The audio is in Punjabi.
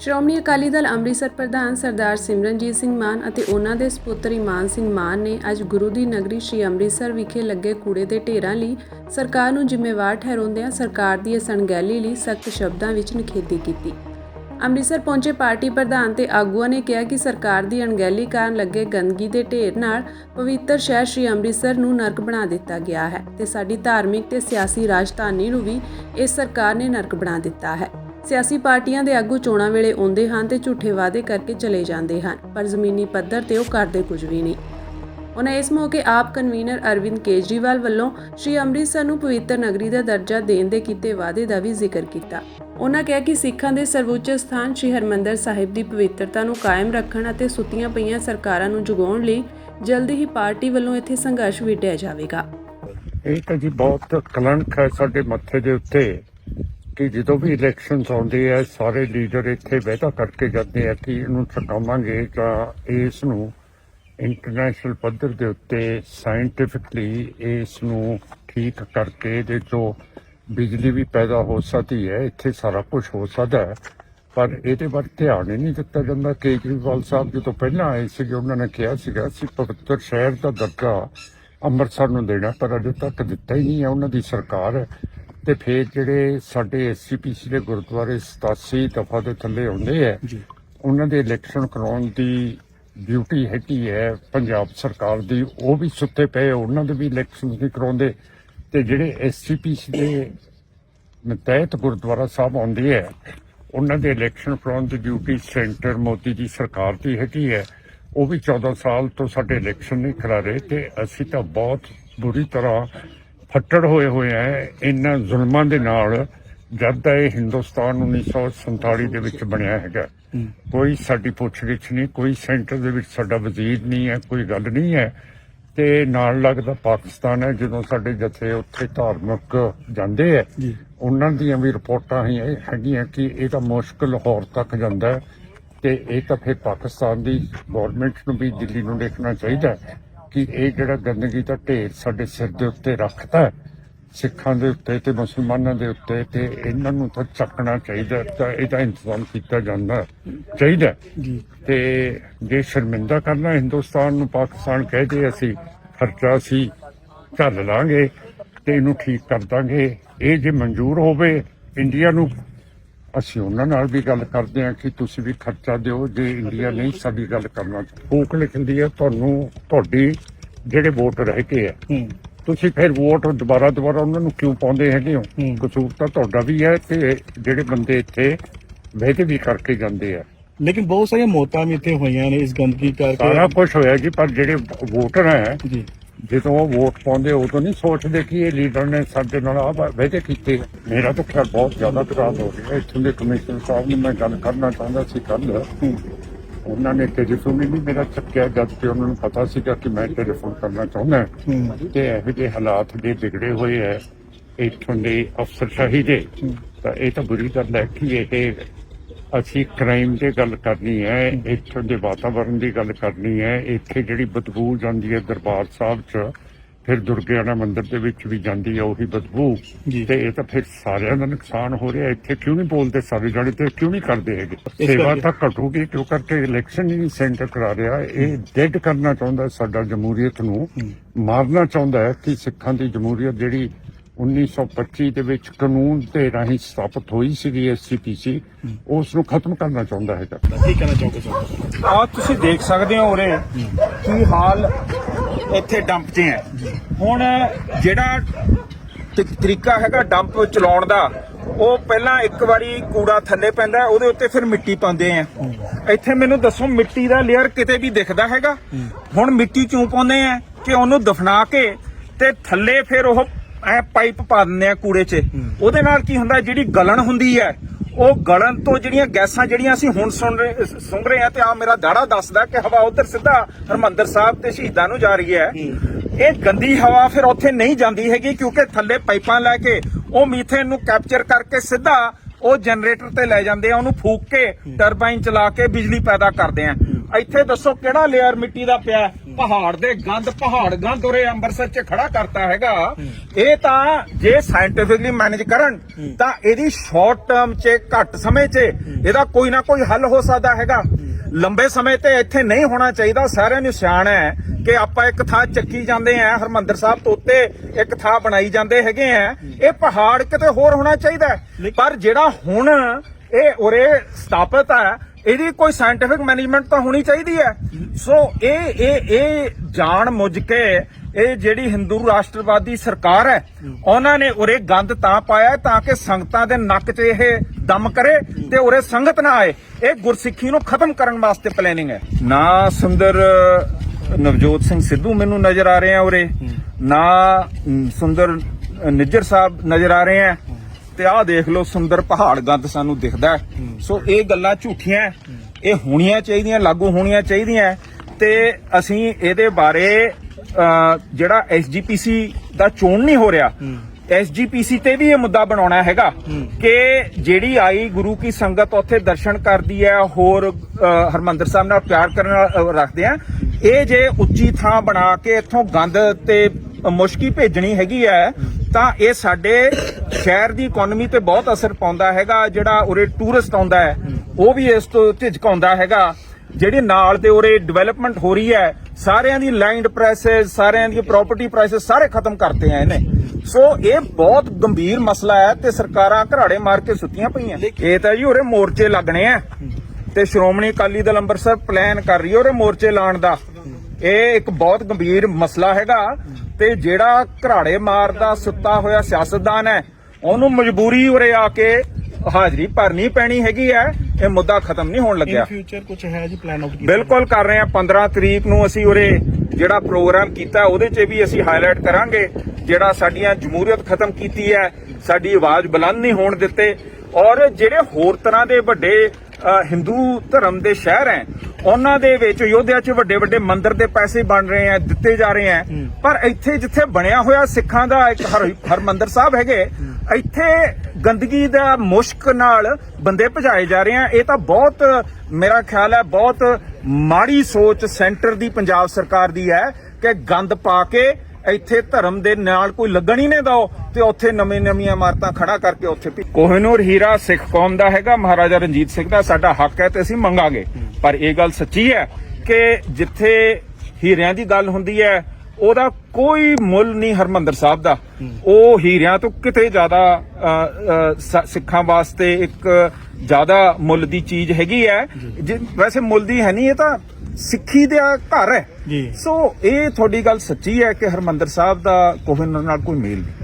ਸ਼੍ਰੋਮਣੀ ਅਕਾਲੀ ਦਲ ਅੰਮ੍ਰਿਤਸਰ ਪ੍ਰਧਾਨ ਸਰਦਾਰ ਸਿਮਰਨਜੀਤ ਸਿੰਘ ਮਾਨ ਅਤੇ ਉਹਨਾਂ ਦੇ ਸੁਪੁੱਤਰ ਇਮਾਨ ਸਿੰਘ ਮਾਨ ਨੇ ਅੱਜ ਗੁਰੂ ਦੀ ਨਗਰੀ ਸ੍ਰੀ ਅੰਮ੍ਰਿਤਸਰ ਵਿਖੇ ਲੱਗੇ ਕੂੜੇ ਦੇ ਢੇਰਾਂ ਲਈ ਸਰਕਾਰ ਨੂੰ ਜ਼ਿੰਮੇਵਾਰ ਠਹਿਰਾਉਂਦਿਆਂ ਸਰਕਾਰ ਦੀ ਇਸ ਅਣਗਹਿਲੀ ਲਈ ਸਖਤ ਸ਼ਬਦਾਂ ਵਿੱਚ ਨਿਖੇਧੀ ਕੀਤੀ। ਅੰਮ੍ਰਿਤਸਰ ਪਹੁੰਚੇ ਪਾਰਟੀ ਪ੍ਰਧਾਨ ਤੇ ਆਗੂਆਂ ਨੇ ਕਿਹਾ ਕਿ ਸਰਕਾਰ ਦੀ ਅਣਗਹਿਲੀ ਕਾਰਨ ਲੱਗੇ ਗੰਦਗੀ ਦੇ ਢੇਰ ਨਾਲ ਪਵਿੱਤਰ ਸ਼ਹਿਰ ਸ੍ਰੀ ਅੰਮ੍ਰਿਤਸਰ ਨੂੰ ਨਰਕ ਬਣਾ ਦਿੱਤਾ ਗਿਆ ਹੈ ਤੇ ਸਾਡੀ ਧਾਰਮਿਕ ਤੇ ਸਿਆਸੀ ਰਾਜਧਾਨੀ ਨੂੰ ਵੀ ਇਸ ਸਰਕਾਰ ਨੇ ਨਰਕ ਬਣਾ ਦਿੱਤਾ ਹੈ। ਸਿਆਸੀ ਪਾਰਟੀਆਂ ਦੇ ਆਗੂ ਚੋਣਾਂ ਵੇਲੇ ਆਉਂਦੇ ਹਨ ਤੇ ਝੂਠੇ ਵਾਅਦੇ ਕਰਕੇ ਚਲੇ ਜਾਂਦੇ ਹਨ, ਪਰ ਜ਼ਮੀਨੀ ਪੱਧਰ ਤੇ ਉਹ ਕਰਦੇ ਕੁਝ ਵੀ ਨਹੀਂ। ਉਹਨਾਂ ਇਸ ਮੌਕੇ ਆਪ ਕਨਵੀਨਰ ਅਰਵਿੰਦ ਕੇਜਰੀਵਾਲ ਵੱਲੋਂ ਸ਼੍ਰੀ ਅੰਮ੍ਰਿਤਸਰ ਨੂੰ ਪਵਿੱਤਰ ਨਗਰੀ ਦਾ ਦਰਜਾ ਦੇਣ ਦੇ ਕੀਤੇ ਵਾਅਦੇ ਦਾ ਵੀ ਜ਼ਿਕਰ ਕੀਤਾ। ਉਹਨਾਂ ਕਿਹਾ ਕਿ ਸਿੱਖਾਂ ਦੇ ਸਰਵਉੱਚ ਸਥਾਨ ਸ਼੍ਰੀ ਹਰਮੰਦਰ ਸਾਹਿਬ ਦੀ ਪਵਿੱਤਰਤਾ ਨੂੰ ਕਾਇਮ ਰੱਖਣ ਅਤੇ ਸੁੱਤੀਆਂ ਪਈਆਂ ਸਰਕਾਰਾਂ ਨੂੰ ਜਗਾਉਣ ਲਈ ਜਲਦੀ ਹੀ ਪਾਰਟੀ ਵੱਲੋਂ ਇੱਥੇ ਸੰਘਰਸ਼ ਵਿੱਢਿਆ ਜਾਵੇਗਾ। ਇਹ ਤਾਂ ਜੀ ਬਹੁਤ ਕਲੰਕ ਹੈ ਸਾਡੇ ਮੱਥੇ ਦੇ ਉੱਤੇ। ਕਿ ਜਦੋਂ ਵੀ ਇਲੈਕਸ਼ਨਸ ਆਉਂਦੇ ਆ, ਸਾਰੇ ਲੀਡਰ ਇੱਥੇ ਵਾਅਦਾ ਕਰਕੇ ਜਾਂਦੇ ਆ ਕਿ ਇਹਨੂੰ ਚੁਕਾਵਾਂਗੇ ਜਾਂ ਇਸ ਨੂੰ ਇੰਟਰਨੈਸ਼ਨਲ ਪੱਧਰ ਦੇ ਉੱਤੇ ਸਾਇੰਟੀਫਿਕਲੀ ਇਸ ਨੂੰ ਠੀਕ ਕਰਕੇ ਇਹਦੇ ਤੋਂ ਬਿਜਲੀ ਵੀ ਪੈਦਾ ਹੋ ਸਕਦੀ ਹੈ, ਇੱਥੇ ਸਾਰਾ ਕੁਝ ਹੋ ਸਕਦਾ ਹੈ। ਪਰ ਇਹਦੇ ਵੱਲ ਧਿਆਨ ਹੀ ਨਹੀਂ ਦਿੱਤਾ ਜਾਂਦਾ। ਕੇਜਰੀਵਾਲ ਸਾਹਿਬ ਜਦੋਂ ਪਹਿਲਾਂ ਆਏ ਸੀਗੇ, ਉਹਨਾਂ ਨੇ ਕਿਹਾ ਸੀਗਾ, ਅਸੀਂ ਪਵਿੱਤਰ ਸ਼ਹਿਰ ਦਾ ਦਰਗਾ ਅੰਮ੍ਰਿਤਸਰ ਨੂੰ ਦੇਣਾ, ਪਰ ਅਜੇ ਤੱਕ ਦਿੱਤਾ ਹੀ ਨਹੀਂ ਹੈ। ਉਹਨਾਂ ਦੀ ਸਰਕਾਰ ਤੇ ਫਿਰ ਜਿਹੜੇ ਸਾਡੇ ਐਸਸੀਪੀਸੀ ਦੇ ਗੁਰਦੁਆਰੇ 87 ਦਫਾ ਦੇ ਥੱਲੇ ਆਉਂਦੇ ਆ ਉਹਨਾਂ ਦੇ ਇਲੈਕਸ਼ਨ ਕਰਾਉਣ ਦੀ ਡਿਊਟੀ ਹੈਗੀ ਹੈ ਪੰਜਾਬ ਸਰਕਾਰ ਦੀ ਉਹ ਵੀ ਸੁੱਤੇ ਪਏ ਉਹਨਾਂ ਦੇ ਵੀ ਇਲੈਕਸ਼ਨ ਨਹੀਂ ਕਰਾਉਂਦੇ। ਤੇ ਜਿਹੜੇ ਐਸਸੀਪੀਸੀ ਦੇ ਮਤਹਿਤ ਗੁਰਦੁਆਰਾ ਸਾਹਿਬ ਆਉਂਦੇ ਹੈ ਉਹਨਾਂ ਦੇ ਇਲੈਕਸ਼ਨ ਕਰਾਉਣ ਦੀ ਡਿਊਟੀ ਸੈਂਟਰ ਮੋਦੀ ਦੀ ਸਰਕਾਰ ਦੀ ਹੈਗੀ ਹੈ ਉਹ ਵੀ 14 ਸਾਲ ਤੋਂ ਸਾਡੇ ਇਲੈਕਸ਼ਨ ਨਹੀਂ ਕਰਾ ਰਹੇ ਤੇ ਅਸੀਂ ਤਾਂ ਬਹੁਤ ਬੁਰੀ ਤਰ੍ਹਾਂ ਫੱਟੜ ਹੋਏ ਹੋਏ ਆ ਇਹਨਾਂ ਜ਼ੁਲਮਾਂ ਦੇ ਨਾਲ ਜਦ ਦਾ ਇਹ ਹਿੰਦੁਸਤਾਨ 1947 ਦੇ ਵਿੱਚ ਬਣਿਆ ਹੈਗਾ ਕੋਈ ਸਾਡੀ ਪੁੱਛਗਿੱਛ ਨਹੀਂ ਕੋਈ ਸੈਂਟਰ ਦੇ ਵਿੱਚ ਸਾਡਾ ਵਜ਼ੀਰ ਨਹੀਂ ਹੈ ਕੋਈ ਗੱਲ ਨਹੀਂ ਹੈ। ਤੇ ਨਾਲ ਲੱਗਦਾ ਪਾਕਿਸਤਾਨ ਹੈ ਜਦੋਂ ਸਾਡੇ ਜਥੇ ਉੱਥੇ ਧਾਰਮਿਕ ਜਾਂਦੇ ਆ ਉਹਨਾਂ ਦੀਆਂ ਵੀ ਰਿਪੋਰਟਾਂ ਹੀ ਹੈਗੀਆਂ ਕਿ ਇਹ ਤਾਂ ਮੁਸ਼ਕਲ ਲਾਹੌਰ ਤੱਕ ਜਾਂਦਾ ਤੇ ਇਹ ਤਾਂ ਫਿਰ ਪਾਕਿਸਤਾਨ ਦੀ ਗਵਰਨਮੈਂਟ ਨੂੰ ਵੀ ਦਿੱਲੀ ਨੂੰ ਦੇਖਣਾ ਚਾਹੀਦਾ ਕਿ ਇਹ ਜਿਹੜਾ ਗੰਦਗੀ ਦਾ ਢੇਰ ਸਾਡੇ ਸਿਰ ਦੇ ਉੱਤੇ ਰੱਖਤਾ ਸਿੱਖਾਂ ਦੇ ਉੱਤੇ ਤੇ ਮੁਸਲਮਾਨਾਂ ਦੇ ਉੱਤੇ ਤੇ ਇਹਨਾਂ ਨੂੰ ਤਾਂ ਚੱਕਣਾ ਚਾਹੀਦਾ ਤਾਂ ਇਹਦਾ ਇੰਤਜ਼ਾਮ ਕੀਤਾ ਜਾਂਦਾ ਚਾਹੀਦਾ ਜੀ। ਤੇ ਜੇ ਸ਼ਰਮਿੰਦਾ ਕਰਨਾ ਹਿੰਦੁਸਤਾਨ ਨੂੰ ਪਾਕਿਸਤਾਨ ਕਹਿ ਦੇ ਅਸੀਂ ਖਰਚਾ ਸੀ ਝੱਲ ਲਾਂਗੇ ਤੇ ਇਹਨੂੰ ਠੀਕ ਕਰ ਦਾਂਗੇ ਇਹ ਜੇ ਮਨਜ਼ੂਰ ਹੋਵੇ ਇੰਡੀਆ ਨੂੰ ਅਸੀਂ ਉਹਨਾਂ ਨਾਲ ਵੀ ਗੱਲ ਕਰਦੇ ਹਾਂ ਕਿ ਤੁਸੀਂ ਵੀ ਖਰਚਾ ਦਿਓ ਜੇ ਇੰਡੀਆ ਨਹੀਂ ਸਾਡੀ ਗੱਲ ਕਰਨਾ। ਫੂਕ ਲਿਖਦੀ ਹੈ ਤੁਹਾਨੂੰ ਤੁਹਾਡੀ ਜਿਹੜੇ ਵੋਟ ਰਹਿ ਕੇ ਆ। ਤੁਸੀਂ ਫਿਰ ਵੋਟ ਦੁਬਾਰਾ ਦੁਬਾਰਾ ਉਹਨਾਂ ਨੂੰ ਕਿਉਂ ਪਾਉਂਦੇ ਹੈਗੇ ਹੋ? ਕਸੂਰ ਤਾਂ ਤੁਹਾਡਾ ਵੀ ਹੈ ਤੇ ਜਿਹੜੇ ਬੰਦੇ ਇੱਥੇ ਵਾਅਦੇ ਵੀ ਕਰਕੇ ਜਾਂਦੇ ਆ। ਲੇਕਿਨ ਬਹੁਤ ਸਾਰੀਆਂ ਮੌਤਾਂ ਵੀ ਇੱਥੇ ਹੋਈਆਂ ਨੇ ਇਸ ਗੰਦਗੀ ਸਾਰਾ ਕਰਕੇ ਕੁਝ ਹੋਇਆ ਜੀ ਪਰ ਜਿਹੜੇ ਵੋਟਰ ਹੈ ਜੀ। ਜਦੋਂ ਉਹ ਵੋਟ ਪਾਉਂਦੇ, ਉਦੋਂ ਨਹੀਂ ਸੋਚਦੇ ਕਿ ਇਹ ਲੀਡਰ ਨੇ ਸਾਡੇ ਨਾਲ ਆ ਵਾਅਦੇ ਕੀਤੇ। ਮੇਰਾ ਤਾਂ ਖਿਆਲ ਬਹੁਤ ਜ਼ਿਆਦਾ ਖਰਾਬ ਹੋ ਰਿਹਾ। ਇੱਥੋਂ ਦੇ ਕਮਿਸ਼ਨਰ ਸਾਹਿਬ ਨੂੰ ਮੈਂ ਗੱਲ ਕਰਨਾ ਚਾਹੁੰਦਾ ਸੀ ਕੱਲ ਉਹਨਾਂ ਨੇ ਟੈਲੀਫੋਨ ਨਹੀਂ ਮੇਰਾ ਚੱਕਿਆ, ਜਦ ਕਿ ਉਹਨਾਂ ਨੂੰ ਪਤਾ ਸੀਗਾ ਕਿ ਮੈਂ ਟੈਲੀਫੋਨ ਕਰਨਾ ਚਾਹੁੰਦਾ। ਤੇ ਇਹੋ ਜਿਹੇ ਹਾਲਾਤ ਦੇ ਵਿਗੜੇ ਹੋਏ ਐ ਇੱਥੋਂ ਦੇ ਅਫਸਰਸ਼ਾਹੀ ਦੇ। ਤਾਂ ਇਹ ਤਾਂ ਬੁਰੀ ਗੱਲ ਹੈ ਕਿ ਇਹ ਅਸੀਂ ਕ੍ਰਾਈਮ ਦੀ ਗੱਲ ਕਰਨੀ ਹੈ ਇੱਥੋਂ ਦੇ ਵਾਤਾਵਰਣ ਦੀ ਗੱਲ ਕਰਨੀ ਹੈ ਇੱਥੇ ਜਿਹੜੀ ਬਦਬੂ ਜਾਂਦੀ ਹੈ ਦਰਬਾਰ ਸਾਹਿਬ 'ਚ ਫਿਰ ਦੁਰਗਿਆਣਾ ਮੰਦਿਰ ਦੇ ਵਿੱਚ ਵੀ ਜਾਂਦੀ ਹੈ ਉਹੀ ਬਦਬੂ। ਤੇ ਇਹ ਤਾਂ ਫਿਰ ਸਾਰਿਆਂ ਦਾ ਨੁਕਸਾਨ ਹੋ ਰਿਹਾ ਇੱਥੇ ਕਿਉਂ ਨਹੀਂ ਬੋਲਦੇ ਸਾਰੇ ਜਾਣੇ ਤੇ ਕਿਉਂ ਨਹੀਂ ਕਰਦੇ ਹੈਗੇ? ਸੇਵਾ ਤਾਂ ਘਟੂਗੀ ਕਿਉਂ ਕਰਕੇ ਇਲੈਕਸ਼ਨ ਨਹੀਂ ਸੈਂਟਰ ਕਰਾ ਰਿਹਾ ਇਹ ਡੈਡ ਕਰਨਾ ਚਾਹੁੰਦਾ ਸਾਡਾ ਜਮਹੂਰੀਅਤ ਨੂੰ ਮਾਰਨਾ ਚਾਹੁੰਦਾ ਹੈ ਕਿ ਸਿੱਖਾਂ ਦੀ ਜਮਹੂਰੀਅਤ ਜਿਹੜੀ 1925 ਦੇ ਵਿੱਚ ਕਾਨੂੰਨ ਦੇ ਰਾਹੀਂ ਸਥਾਪਿਤ ਹੋਈ ਸੀਗੀ ਐਸਸੀਪੀਸੀ ਉਸ ਨੂੰ ਖਤਮ ਕਰਨਾ ਚਾਹੁੰਦਾ ਹੈਗਾ ਕੀ ਕਹਿਣਾ ਚਾਹੋਗੇ ਸਰ? ਆ ਤੁਸੀਂ ਦੇਖ ਸਕਦੇ ਹੋ ਉਰੇ ਕੀ ਹਾਲ ਇੱਥੇ ਡੰਪ 'ਚ ਹੈ। ਹੁਣ ਜਿਹੜਾ ਤਰੀਕਾ ਹੈਗਾ ਡੰਪ ਚਲਾਉਣ ਦਾ ਉਹ ਪਹਿਲਾਂ ਇੱਕ ਵਾਰੀ ਕੂੜਾ ਥੱਲੇ ਪੈਂਦਾ ਉਹਦੇ ਉੱਤੇ ਫਿਰ ਮਿੱਟੀ ਪਾਉਂਦੇ ਆ। ਇੱਥੇ ਮੈਨੂੰ ਦੱਸੋ ਮਿੱਟੀ ਦਾ ਲੇਅਰ ਕਿਤੇ ਵੀ ਦਿਖਦਾ ਹੈਗਾ? ਹੁਣ ਮਿੱਟੀ ਕਿਉਂ ਪਾਉਂਦੇ ਆ ਕਿ ਉਹਨੂੰ ਦਫਨਾ ਕੇ ਤੇ ਥੱਲੇ ਫਿਰ ਉਹ ਐ ਪਾਈਪ ਪਾ ਦਿੰਦੇ ਆ ਕੂੜੇ 'ਚ। ਉਹਦੇ ਨਾਲ ਕੀ ਹੁੰਦਾ ਜਿਹੜੀ ਗਲਣ ਹੁੰਦੀ ਹੈ ਉਹ ਗਲਣ ਤੋਂ ਜਿਹੜੀਆਂ ਗੈਸਾਂ ਜਿਹੜੀਆਂ ਅਸੀਂ ਹੁਣ ਸੁਣ ਰਹੇ ਸੁਣ ਰਹੇ ਆ ਤੇ ਆ ਮੇਰਾ ਦਾੜਾ ਦੱਸਦਾ ਕਿ ਹਵਾ ਉਧਰ ਸਿੱਧਾ ਹਰਮੰਦਰ ਸਾਹਿਬ ਤੇ ਸ਼ਹੀਦਾਂ ਨੂੰ ਜਾ ਰਹੀ ਹੈ। ਇਹ ਗੰਦੀ ਹਵਾ ਫਿਰ ਉੱਥੇ ਨਹੀਂ ਜਾਂਦੀ ਹੈਗੀ ਕਿਉਂਕਿ ਥੱਲੇ ਪਾਈਪਾਂ ਲੈ ਕੇ ਉਹ ਮੀਥੇਨ ਨੂੰ ਕੈਪਚਰ ਕਰਕੇ ਸਿੱਧਾ ਉਹ ਜਨਰੇਟਰ ਤੇ ਲੈ ਜਾਂਦੇ ਆ ਉਹਨੂੰ ਫੂਕ ਕੇ ਟਰਬਾਈਨ ਚਲਾ ਕੇ ਬਿਜਲੀ ਪੈਦਾ ਕਰਦੇ ਆ। ਇੱਥੇ ਦੱਸੋ ਕਿਹੜਾ ਲੇਅਰ ਮਿੱਟੀ ਦਾ ਪਿਆ? ਪਹਾੜ ਦੇ ਗੰਦ ਪਹਾੜ ਗੰਦ ਉਰੇ ਅੰਮ੍ਰਿਤਸਰ 'ਚ ਖੜਾ ਕਰਤਾ ਹੈਗਾ। ਇਹ ਤਾਂ ਜੇ ਸਾਇੰਟੀਫਿਕਲੀ ਮੈਨੇਜ ਕਰਨ ਤਾਂ ਇਹਦੀ ਸ਼ਾਰਟ ਟਰਮ 'ਚ ਘੱਟ ਸਮੇਂ 'ਚ ਇਹਦਾ ਕੋਈ ਨਾ ਕੋਈ ਹੱਲ ਹੋ ਸਕਦਾ ਹੈਗਾ। ਲੰਬੇ ਸਮੇਂ ਤੇ ਇੱਥੇ ਨਹੀਂ ਹੋਣਾ ਚਾਹੀਦਾ। ਸਾਰਿਆਂ ਨੂੰ ਸਿਆਣ ਹੈ ਕਿ ਆਪਾਂ ਇੱਕ ਥਾਂ ਚੱਕੀ ਜਾਂਦੇ ਆ ਹਰਮੰਦਰ ਸਾਹਿਬ ਤੋਂ ਉੱਤੇ ਇੱਕ ਥਾਂ ਬਣਾਈ ਜਾਂਦੇ ਹੈਗੇ ਆ ਇਹ ਪਹਾੜ ਕਿਤੇ ਹੋਰ ਹੋਣਾ ਚਾਹੀਦਾ। ਪਰ ਜਿਹੜਾ ਹੁਣ ਇਹ ਉਰੇ ਸਥਾਪਿਤ ਹੈ ਇਹਦੀ ਕੋਈ ਸਾਇੰਟੀਫਿਕ ਮੈਨੇਜਮੈਂਟ ਤਾਂ ਹੋਣੀ ਚਾਹੀਦੀ ਹੈ। ਸੋ ਇਹ ਇਹ ਇਹ ਜਾਣ ਮੁੱਝ ਕੇ ਇਹ ਜਿਹੜੀ ਹਿੰਦੂ ਰਾਸ਼ਟਰਵਾਦੀ ਸਰਕਾਰ ਹੈ, ਉਹਨਾਂ ਨੇ ਉਰੇ ਗੰਦ ਤਾਂ ਪਾਇਆ ਤਾਂ ਕਿ ਸੰਗਤਾਂ ਦੇ ਨੱਕ 'ਚ ਇਹ ਦਮ ਕਰੇ ਤੇ ਉਰੇ ਸੰਗਤ ਨਾ ਆਏ। ਇਹ ਗੁਰਸਿੱਖੀ ਨੂੰ ਖਤਮ ਕਰਨ ਵਾਸਤੇ ਪਲੈਨਿੰਗ ਹੈ। ਨਾ ਸੁੰਦਰ ਨਵਜੋਤ ਸਿੰਘ ਸਿੱਧੂ ਮੈਨੂੰ ਨਜ਼ਰ ਆ ਰਹੇ ਆ ਉਰੇ। ਨਾ ਸੁੰਦਰ ਨਿੱਜਰ ਸਾਹਿਬ ਨਜ਼ਰ ਆ ਰਹੇ ਆ। ਤੇ ਆਹ ਦੇਖ ਲਓ ਸੁੰਦਰ ਪਹਾੜ ਗੰਦ ਸਾਨੂੰ ਦਿਖਦਾ ਹੈ। ਸੋ ਇਹ ਗੱਲਾਂ ਝੂਠੀਆਂ ਹੈ। ਇਹ ਹੋਣੀਆਂ ਚਾਹੀਦੀਆਂ ਲਾਗੂ ਹੋਣੀਆਂ ਚਾਹੀਦੀਆਂ ਤੇ ਅਸੀਂ ਇਹਦੇ ਬਾਰੇ ਅ, ਜਿਹੜਾ ਐਸਜੀਪੀਸੀ ਦਾ ਚੋਣ ਨਹੀਂ ਹੋ ਰਿਹਾ ਐਸਜੀਪੀਸੀ ਤੇ ਵੀ ਇਹ ਮੁੱਦਾ ਬਣਾਉਣਾ ਹੈਗਾ ਕਿ ਜਿਹੜੀ ਆਈ ਗੁਰੂ ਕੀ ਸੰਗਤ ਉੱਥੇ ਦਰਸ਼ਨ ਕਰਦੀ ਹੈ ਹੋਰ ਅ, ਹਰਮੰਦਰ ਸਾਹਿਬ ਨਾਲ ਪਿਆਰ ਕਰਨ ਅ, ਰੱਖਦੇ ਆ। ਇਹ ਜੇ ਉੱਚੀ ਥਾਂ ਬਣਾ ਕੇ ਇੱਥੋਂ ਗੰਦ ਤੇ ਮੁਸ਼ਕੀ ਭੇਜਣੀ ਹੈਗੀ ਹੈ ਤਾਂ ਇਹ ਸਾਡੇ ਸ਼ਹਿਰ ਦੀ ਇਕਨੋਮੀ ਤੇ ਬਹੁਤ ਅਸਰ ਪਾਉਂਦਾ ਹੈਗਾ ਜਿਹੜਾ ਉਰੇ ਟੂਰਿਸਟ ਆਉਂਦਾ ਹੈ ਉਹ ਵੀ ਇਸ ਤੋਂ ਝਿਜਕਾਉਂਦਾ ਹੈਗਾ। ਜਿਹੜੀ ਨਾਲ ਤੇ ਉਰੇ ਡਿਵੈਲਪਮੈਂਟ ਹੋ ਰਹੀ ਹੈ ਸਾਰਿਆਂ ਦੀ ਲੈਂਡ ਪ੍ਰਾਈਸਸ ਸਾਰਿਆਂ ਦੀ ਪ੍ਰਾਪਰਟੀ ਪ੍ਰਾਈਸਸ ਸਾਰੇ ਖਤਮ ਕਰਤੇ ਆ ਇਹਨੇ। ਸੋ ਇਹ ਬਹੁਤ ਗੰਭੀਰ ਮਸਲਾ ਹੈ ਤੇ ਸਰਕਾਰਾਂ ਘਰਾੜੇ ਮਾਰ ਕੇ ਸੁੱਤੀਆਂ ਪਈਆਂ। ਇਹ ਤਾਂ ਜੀ ਉਰੇ ਮੋਰਚੇ ਲੱਗਣੇ ਆ। ਤੇ ਸ਼੍ਰੋਮਣੀ ਅਕਾਲੀ ਦਲ ਅੰਮ੍ਰਿਤਸਰ ਪਲਾਨ ਕਰ ਰਹੀ ਹੈ ਉਰੇ ਮੋਰਚੇ ਲਾਉਣ ਦਾ। ਇਹ ਇੱਕ ਬਹੁਤ ਗੰਭੀਰ ਮਸਲਾ ਹੈਗਾ। ਤੇ ਜਿਹੜਾ ਘਰਾੜੇ ਮਾਰਦਾ ਸੁੱਤਾ ਹੋਇਆ ਸਿਆਸਤਦਾਨ ਹੈ ਉਹਨੂੰ ਮਜਬੂਰੀ ਉਰੇ ਆ ਕੇ ਹਾਜ਼ਰੀ ਭਰਨੀ ਪੈਣੀ ਹੈਗੀ ਹੈ ਇਹ ਮੁੱਦਾ ਖਤਮ ਨਹੀਂ ਹੋਣ ਲੱਗਿਆ। ਇਨ ਫਿਊਚਰ ਕੁਝ ਹੈ ਜੀ ਪਲਾਨ ਆਊਟ ਬਿਲਕੁਲ ਕਰ ਰਹੇ ਹਾਂ 15 ਤਰੀਕ ਨੂੰ ਅਸੀਂ ਉਰੇ ਜਿਹੜਾ ਪ੍ਰੋਗਰਾਮ ਕੀਤਾ ਉਹਦੇ 'ਚ ਵੀ ਅਸੀਂ ਹਾਈਲਾਈਟ ਕਰਾਂਗੇ ਜਿਹੜਾ ਸਾਡੀਆਂ ਜਮਹੂਰੀਅਤ ਖਤਮ ਕੀਤੀ ਹੈ ਸਾਡੀ ਆਵਾਜ਼ ਬੁਲੰਦ ਨਹੀਂ ਹੋਣ ਦਿੱਤੇ। ਔਰ ਜਿਹੜੇ ਹੋਰ ਤਰ੍ਹਾਂ ਦੇ ਵੱਡੇ ਹਿੰਦੂ ਧਰਮ ਦੇ ਸ਼ਹਿਰ ਹੈ ਉਹਨਾਂ ਦੇ ਵਿੱਚ ਯੋਧਿਆ 'ਚ ਵੱਡੇ ਵੱਡੇ ਮੰਦਿਰ ਦੇ ਪੈਸੇ ਬਣ ਰਹੇ ਆ ਦਿੱਤੇ ਜਾ ਰਹੇ ਆ ਪਰ ਇੱਥੇ ਜਿੱਥੇ ਬਣਿਆ ਹੋਇਆ ਸਿੱਖਾਂ ਦਾ ਇੱਕ ਹਰ ਹਰਮੰਦਰ ਸਾਹਿਬ ਹੈਗੇ ਇੱਥੇ ਗੰਦਗੀ ਦਾ ਮੁਸ਼ਕ ਨਾਲ ਬੰਦੇ ਭਜਾਏ ਜਾ ਰਹੇ ਆ। ਇਹ ਤਾਂ ਬਹੁਤ, ਮੇਰਾ ਖਿਆਲ ਹੈ ਬਹੁਤ ਮਾੜੀ ਸੋਚ ਸੈਂਟਰ ਦੀ ਪੰਜਾਬ ਸਰਕਾਰ ਦੀ ਹੈ ਕਿ ਗੰਦ ਪਾ ਕੇ ਇੱਥੇ ਧਰਮ ਦੇ ਨਾਲ ਕੋਈ ਲੱਗਣ ਹੀ ਨਹੀਂ ਦੋ ਤੇ ਉੱਥੇ ਨਵੀਂ ਨਵੀਆਂ ਇਮਾਰਤਾਂ ਖੜਾ ਕਰਕੇ ਉੱਥੇ ਵੀ ਕੋਹਿਨੂਰ ਹੀਰਾ ਸਿੱਖ ਕੌਮ ਦਾ ਹੈਗਾ, ਮਹਾਰਾਜਾ ਰਣਜੀਤ ਸਿੰਘ ਦਾ, ਸਾਡਾ ਹੱਕ ਹੈ ਤੇ ਅਸੀਂ ਮੰਗਾਂਗੇ। ਪਰ ਇਹ ਗੱਲ ਸੱਚੀ ਹੈ ਕਿ ਜਿੱਥੇ ਹੀਰਿਆਂ ਦੀ ਗੱਲ ਹੁੰਦੀ ਹੈ ਉਹਦਾ ਕੋਈ ਮੁੱਲ ਨਹੀਂ ਹਰਮੰਦਰ ਸਾਹਿਬ ਦਾ। ਉਹ ਹੀਰਿਆਂ ਤੋਂ ਕਿਤੇ ਜ਼ਿਆਦਾ ਸਿੱਖਾਂ ਵਾਸਤੇ ਇੱਕ ਜ਼ਿਆਦਾ ਮੁੱਲ ਦੀ ਚੀਜ਼ ਹੈਗੀ ਹੈ। ਵੈਸੇ ਮੁੱਲ ਦੀ ਹੈ ਨਹੀਂ ਇਹ ਤਾਂ ਸਿੱਖੀ ਦਾ ਘਰ ਹੈ। ਸੋ ਇਹ ਤੁਹਾਡੀ ਗੱਲ ਸੱਚੀ ਹੈ ਕਿ ਹਰਮੰਦਰ ਸਾਹਿਬ ਦਾ ਕੋਹਿਨੂਰ ਨਾਲ ਕੋਈ ਮੇਲ ਨਹੀਂ।